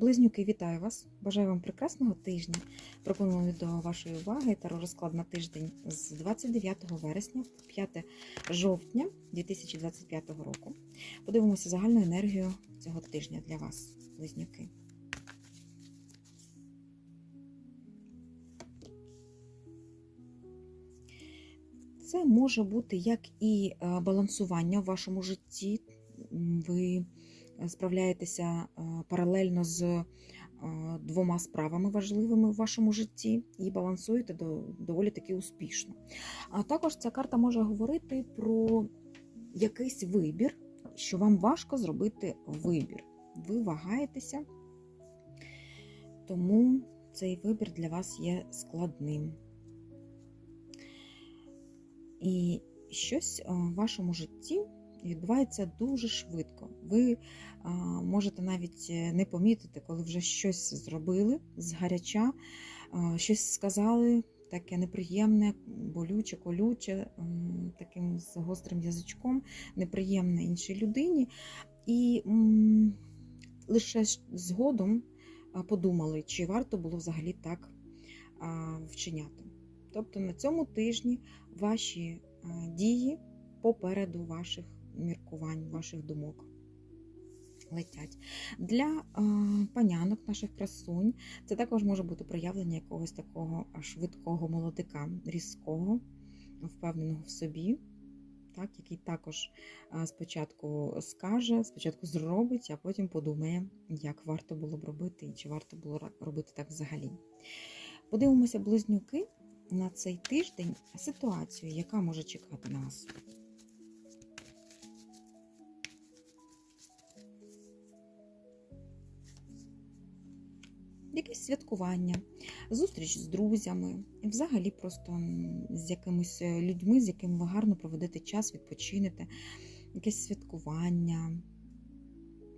Близнюки, вітаю вас! Бажаю вам прекрасного тижня. Пропоную до вашої уваги розклад на тиждень з 29 вересня по 5 жовтня 2025 року. Подивимося загальну енергію цього тижня для вас, близнюки. Це може бути як і е, балансування в вашому житті. Ви справляєтеся е, паралельно з е, двома справами важливими в вашому житті і балансуєте доволі таки успішно. А також ця карта може говорити про якийсь вибір, що вам важко зробити вибір. Ви вагаєтеся, тому цей вибір для вас є складним. І щось в вашому житті відбувається дуже швидко. Ви а, можете навіть е, не помітити, коли вже щось зробили згаряча, а, щось сказали, таке неприємне, болюче, колюче, таким з гострим язичком, неприємне іншій людині. І м, лише згодом подумали, чи варто було взагалі так а, вчиняти. Тобто на цьому тижні ваші дії попереду ваших міркувань, ваших думок летять. Для а, панянок, наших красунь, це також може бути проявлення якогось такого швидкого молодика, різкого, впевненого в собі. Так, який також спочатку скаже, спочатку зробить, а потім подумає, як варто було б робити і чи варто було робити так взагалі. Подивимося, близнюки на цей тиждень ситуацію, яка може чекати на вас. Якесь святкування, зустріч з друзями, і взагалі просто з якимись людьми, з якими ви гарно проведете час, відпочинете, якесь святкування,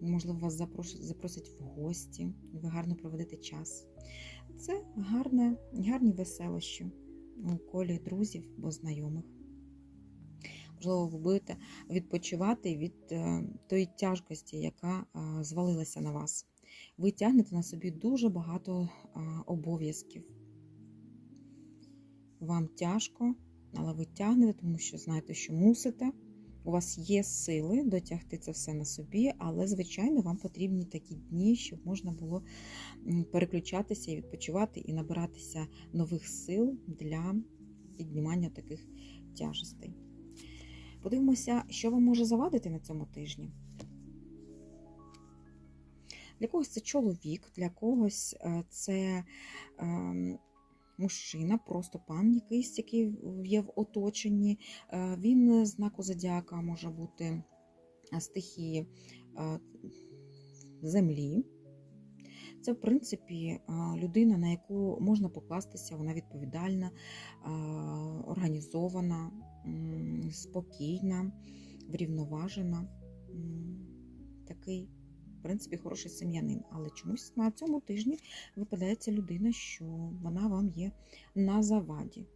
можливо, вас запросять в гості, ви гарно проведете час. Це гарне, гарні веселощі у колі друзів або знайомих. Можливо, ви будете відпочивати від е, тої тяжкості, яка звалилася на вас. Ви тягнете на собі дуже багато обов'язків. Вам тяжко, але ви тягнете, тому що знаєте, що мусите. У вас є сили дотягти це все на собі, але, звичайно, вам потрібні такі дні, щоб можна було переключатися і відпочивати, і набиратися нових сил для піднімання таких тяжестей. Подивимося, що вам може завадити на цьому тижні. Для когось це чоловік, для когось е, це ем, мужчина, просто пан якийсь, який є в оточенні. Е, він знаку зодіака може бути е, стихії землі. Це, в принципі, людина, на яку можна покластися, вона відповідальна, організована, спокійна, врівноважена. Такий, в принципі, хороший сім'янин. Але чомусь на цьому тижні випадається людина, що вона вам є на заваді.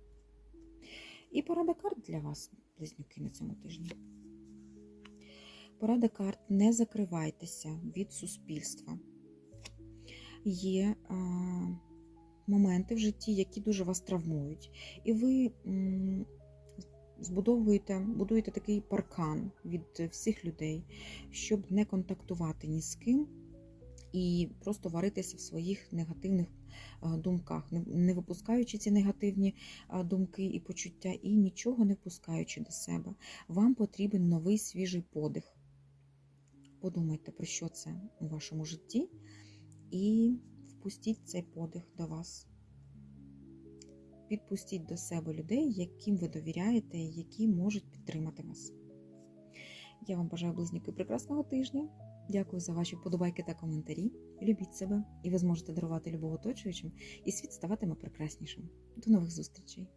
І порада карт для вас, близнюки, на цьому тижні. Порада карт: не закривайтеся від суспільства є а, моменти в житті, які дуже вас травмують. І ви м, збудовуєте, будуєте такий паркан від всіх людей, щоб не контактувати ні з ким. І просто варитися в своїх негативних думках, не випускаючи ці негативні думки і почуття, і нічого не впускаючи до себе. Вам потрібен новий свіжий подих. Подумайте, про що це у вашому житті, і впустіть цей подих до вас. Підпустіть до себе людей, яким ви довіряєте які можуть підтримати вас. Я вам бажаю близнюки прекрасного тижня. Дякую за ваші подобайки та коментарі. Любіть себе, і ви зможете дарувати любов оточуючим, і світ ставатиме прекраснішим. До нових зустрічей!